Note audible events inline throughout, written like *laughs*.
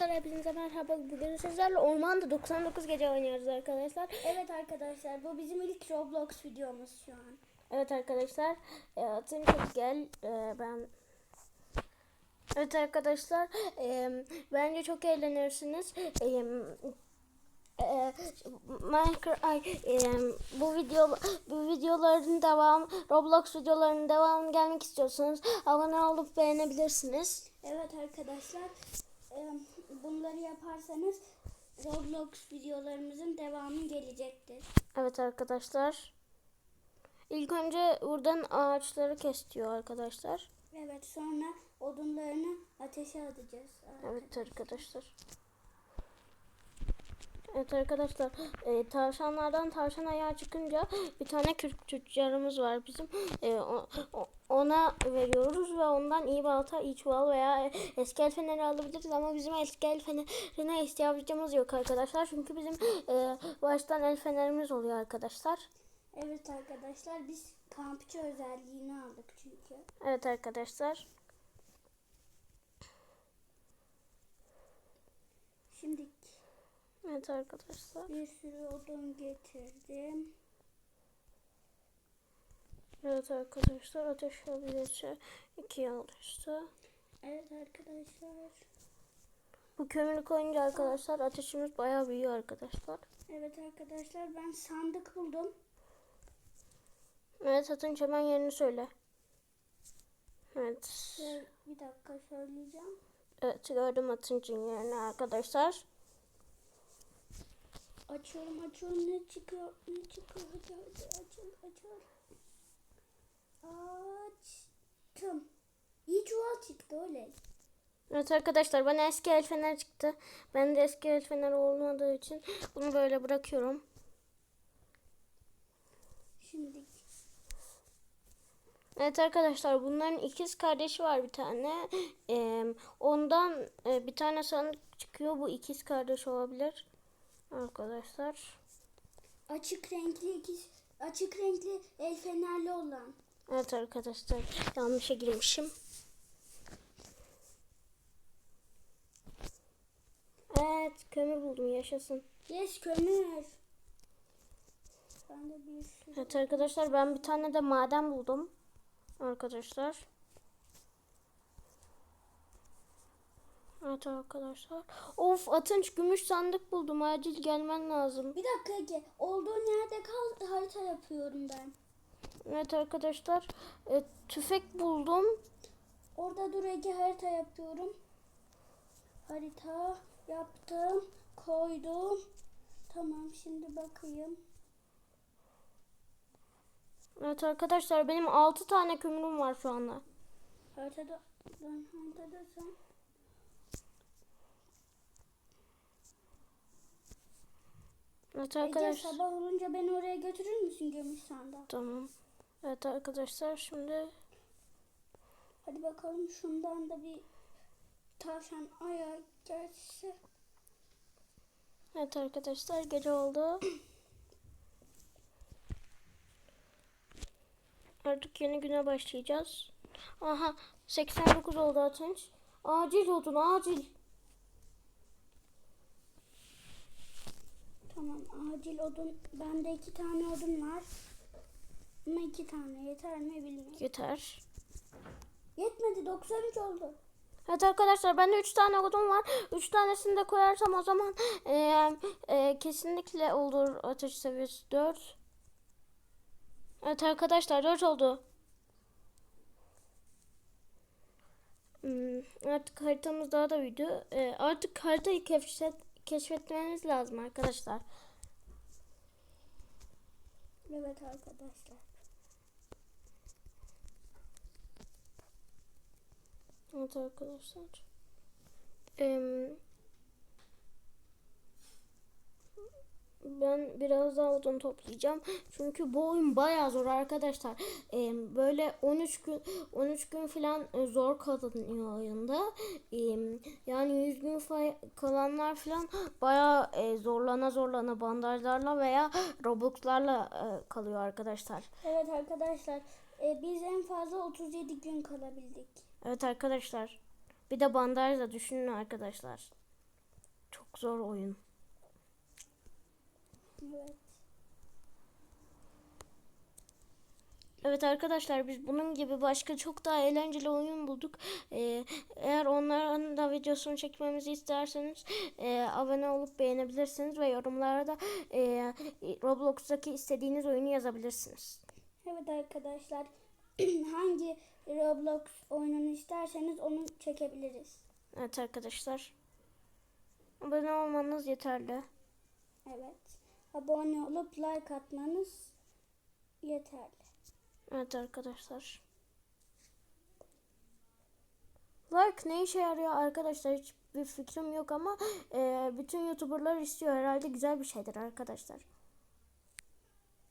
arkadaşlar hepinize merhaba. Bugün sizlerle ormanda 99 gece oynuyoruz arkadaşlar. Evet arkadaşlar bu bizim ilk Roblox videomuz şu an. Evet arkadaşlar e, çok gel e, ben Evet arkadaşlar e, bence çok eğlenirsiniz. E, e, Minecraft ay, e, bu video bu videoların devam Roblox videolarının devamı gelmek istiyorsanız abone olup beğenebilirsiniz. Evet arkadaşlar bunları yaparsanız Roblox videolarımızın devamı gelecektir. Evet arkadaşlar. İlk önce buradan ağaçları kesiyor arkadaşlar. Evet sonra odunlarını ateşe atacağız. Evet arkadaşlar. Evet arkadaşlar e, tavşanlardan tavşan ayağı çıkınca bir tane kürk tüccarımız var bizim E, o- o- ona veriyoruz ve ondan iyi balta iyi çuval veya eski el feneri alabiliriz ama bizim eski el fenerine ihtiyacımız yok arkadaşlar çünkü bizim e, baştan el fenerimiz oluyor arkadaşlar. Evet arkadaşlar biz kampçı özelliğini aldık çünkü. Evet arkadaşlar. Şimdi Evet arkadaşlar. bir sürü odun getirdim. Evet arkadaşlar ateş abilesi ikiye alıştı. Evet arkadaşlar. Bu kömürü koyunca arkadaşlar ateşimiz bayağı büyüyor arkadaşlar. Evet arkadaşlar ben sandık buldum. Evet Atınç hemen yerini söyle. Evet. Ve bir dakika söyleyeceğim. Evet gördüm Atınç'ın yerini arkadaşlar. Açıyorum açıyorum ne çıkıyor ne çıkıyor hadi hadi açıl açıl. Açtım. İyi çuval çıktı öyle. Evet arkadaşlar bana eski el fener çıktı. Ben de eski el fener olmadığı için bunu böyle bırakıyorum. Şimdi Evet arkadaşlar bunların ikiz kardeşi var bir tane. Ee, ondan e, bir tane sandık çıkıyor. Bu ikiz kardeş olabilir. Arkadaşlar. açık renkli ikiz açık renkli el fenerli olan. Evet arkadaşlar yanlışa girmişim. Evet kömür buldum yaşasın. Yes kömür. Ben de bir sürü. Evet arkadaşlar ben bir tane de maden buldum. Arkadaşlar. Evet arkadaşlar. Of Atınç gümüş sandık buldum. Acil gelmen lazım. Bir dakika Ege. Olduğun yerde kal harita yapıyorum ben. Evet arkadaşlar. e, tüfek buldum. Orada dur Ege harita yapıyorum. Harita yaptım. Koydum. Tamam şimdi bakayım. Evet arkadaşlar benim 6 tane kömürüm var şu anda. Haritada ben haritadasam. Evet Ege arkadaşlar. sabah olunca beni oraya götürür müsün gümüş sandığa? Tamam. Evet arkadaşlar şimdi Hadi bakalım şundan da bir tavşan ayağı gelse. Evet arkadaşlar gece oldu. Artık yeni güne başlayacağız. Aha 89 oldu Atınç. Acil odun acil. Tamam acil odun. Bende iki tane odun var. Ama iki tane yeter mi bilmiyorum. Yeter. Yetmedi 93 oldu. Evet arkadaşlar bende 3 tane odun var. 3 tanesini de koyarsam o zaman eee, eee, kesinlikle olur ateş seviyesi 4. Evet arkadaşlar 4 oldu. Hmm, artık haritamız daha da büyüdü. Eee, artık haritayı keşfet, keşfetmeniz lazım arkadaşlar. Evet arkadaşlar. Evet arkadaşlar. Em, ben biraz daha odun toplayacağım. Çünkü bu oyun bayağı zor arkadaşlar. Em, böyle 13 gün 13 gün falan e, zor kalınıyor oyunda. Em, yani 100 gün fa- kalanlar falan bayağı e, zorlana zorlana bandajlarla veya robloxlarla e, kalıyor arkadaşlar. Evet arkadaşlar. e, biz en fazla 37 gün kalabildik. Evet arkadaşlar. Bir de bandajla düşünün arkadaşlar. çok zor oyun. Evet. Evet arkadaşlar biz bunun gibi başka çok daha eğlenceli oyun bulduk. Ee, eğer onların da videosunu çekmemizi isterseniz e, abone olup beğenebilirsiniz ve yorumlara da e, Roblox'taki istediğiniz oyunu yazabilirsiniz. Evet arkadaşlar. Hangi Roblox oyununu isterseniz onu çekebiliriz. Evet arkadaşlar. Abone olmanız yeterli. Evet. Abone olup like atmanız yeterli. Evet arkadaşlar. Like ne işe yarıyor arkadaşlar hiçbir fikrim yok ama e, bütün youtuberlar istiyor herhalde güzel bir şeydir arkadaşlar.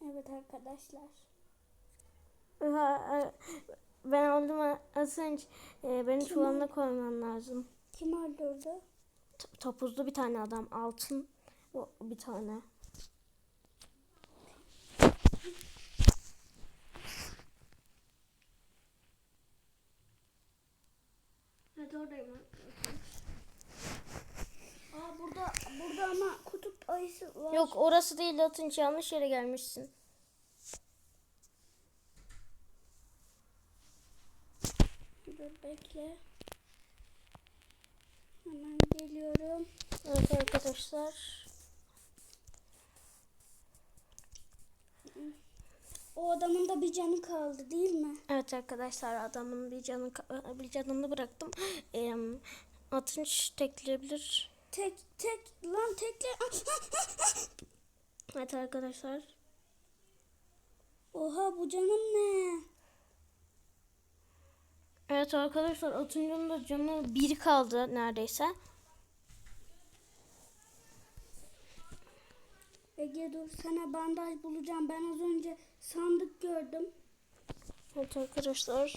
Evet arkadaşlar. E, Ben oldum Asınç. E, beni çuvalına koyman lazım. Kim öldürdü? T- Topuzlu bir tane adam. Altın o bir tane. Evet oradayım. Aa burada burada ama kutup ayısı var. Yok orası değil Atınç yanlış yere gelmişsin. Dur bekle. Hemen geliyorum. Evet arkadaşlar. O adamın da bir canı kaldı değil mi? Evet arkadaşlar adamın bir canı bir canını bıraktım. *gasps* Ee, Atınç tekleyebilir. Tek tek lan tekle. *laughs* Evet arkadaşlar. Oha bu canım ne? Evet arkadaşlar Atıncı'nın da canı bir kaldı neredeyse. Ege dur sana bandaj bulacağım. Ben az önce sandık gördüm. Evet arkadaşlar.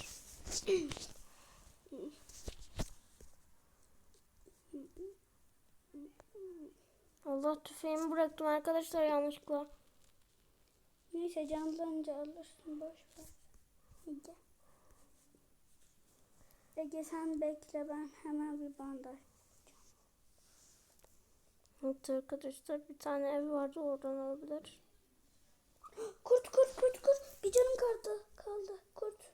Allah tüfeğimi bıraktım arkadaşlar yanlışlıkla. Neyse canlanınca alırsın boş ver. Ege. Ege sen bekle ben hemen bir bandaj. Evet arkadaşlar bir tane ev vardı oradan olabilir. *gasps* Kurt kurt kurt kurt. Bir canım kaldı. Kaldı kurt.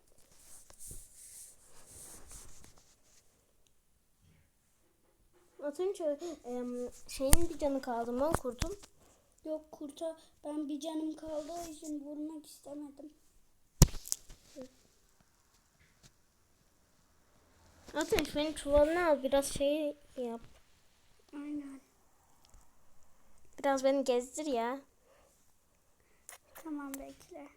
Atınç em, şeyin bir canı kaldı mı kurtun? Yok kurta ben bir canım kaldığı için vurmak istemedim. Atınç benim çuvalını al biraz şey yap. Aynen. Biraz beni gezdir ya. Tamam bekle.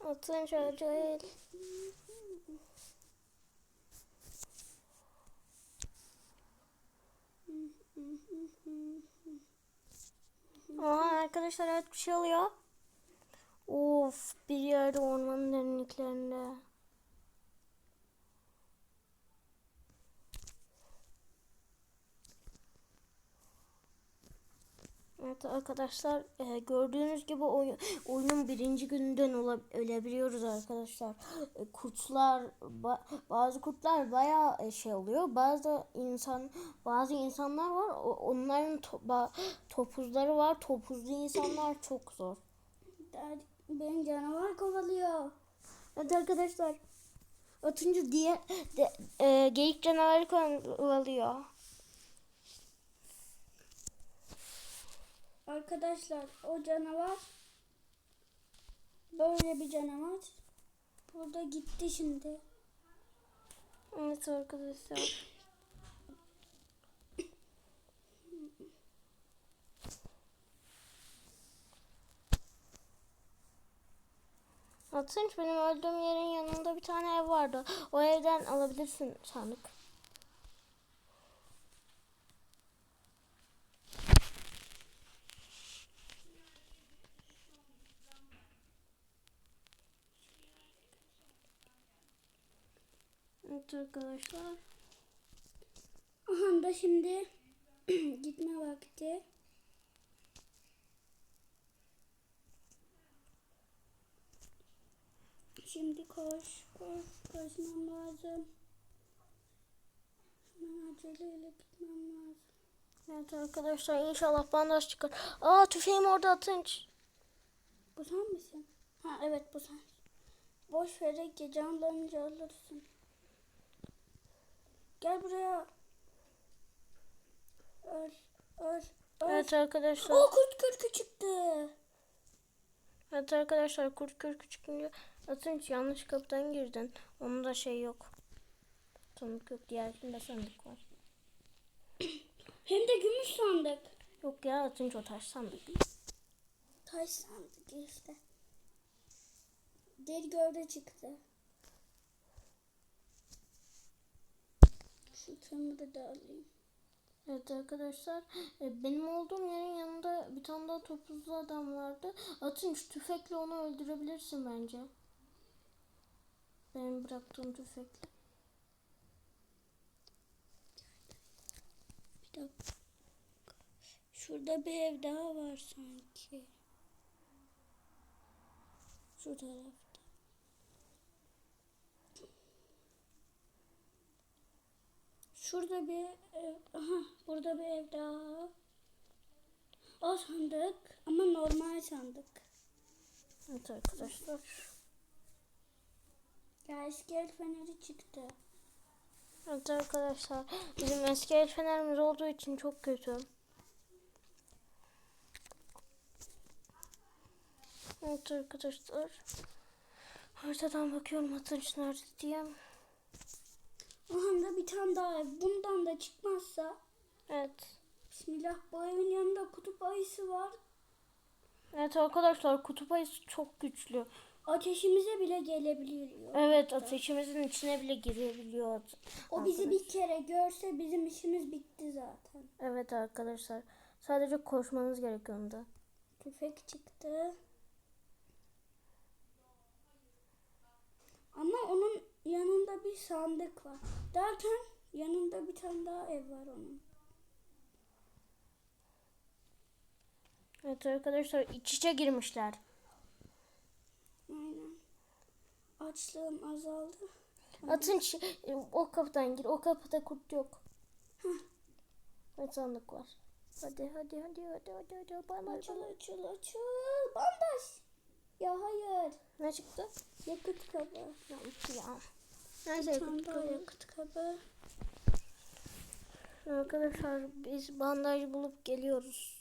Atınç acayip. Aha arkadaşlar evet bir şey oluyor. Of bir yerde ormanın derinliklerinde. Evet arkadaşlar e, gördüğünüz gibi oyun, oyunun birinci gününden ölebiliyoruz arkadaşlar. E, kurtlar ba- bazı kurtlar bayağı e, şey oluyor. Bazı insan bazı insanlar var o- onların to- topuzları var. Topuzlu insanlar çok zor. Benim canavar kovalıyor. Evet arkadaşlar. Atıncı diye de, e, geyik canavarı kovalıyor. Arkadaşlar o canavar böyle bir canavar. Burada gitti şimdi. Evet arkadaşlar. Atınç benim öldüğüm yerin yanında bir tane ev vardı. O evden alabilirsin sandık. Evet arkadaşlar. Aha da şimdi *clears throat* gitme vakti. Şimdi koş, koş, koş. koşmam lazım. Hemen aceleyle gitmem lazım. Evet arkadaşlar inşallah bandaj çıkar. Aa tüfeğim orada atınç. Bu sen misin? Ha evet bu sen. Boş ver Ege canlanınca alırsın. Gel buraya. Öl, öl, öl. Evet arkadaşlar. O kurt kürkü çıktı. Evet arkadaşlar kurt kürkü çıkınca atınç yanlış kapıdan girdin. Onun da şey yok. Sandık yok. Diğerinde sandık var. *clears throat* Hem de gümüş sandık. Yok ya atınç o taş sandık. Taş sandık işte. Deri gövde çıktı. Şu kömürü de alayım. Evet arkadaşlar e, benim olduğum yerin yanında bir tane daha topuzlu adam vardı. Atınç tüfekle onu öldürebilirsin bence. Benim bıraktığım tüfekle. Bir dakika. Şurada bir ev daha var sanki. Şu tarafta. Şurada bir ev, aha burada bir ev daha. O sandık ama normal sandık. Evet arkadaşlar. Ya eski el feneri çıktı. Evet arkadaşlar. Bizim eski el fenerimiz olduğu için çok kötü. Evet arkadaşlar. Haritadan bakıyorum Atınç nerede diye. Aha da bir tane daha ev. Bundan da çıkmazsa Evet. Bismillah bu evin yanında kutup ayısı var. Evet arkadaşlar kutup ayısı çok güçlü. Ateşimize bile gelebiliyor. Evet ateşimizin içine bile girebiliyor. O bizi bir kere görse bizim işimiz bitti zaten. Evet arkadaşlar. Sadece koşmanız gerekiyor onda. Tüfek çıktı. Ama onun yanında bir sandık var. Derken yanında bir tane daha ev var onun. Evet arkadaşlar iç içe girmişler. Aynen. Açlığım azaldı. Atınç e, o kapıdan gir. O kapıda kurt yok. Evet sandık var. Hadi hadi hadi hadi hadi hadi. Bay bay Açıl açıl açıl. Bandaj. Ya hayır. Ne çıktı? Yakıt kabı. Ya. ya. Neyse yakıt kabı. yakıt kabı. Arkadaşlar biz bandaj bulup geliyoruz.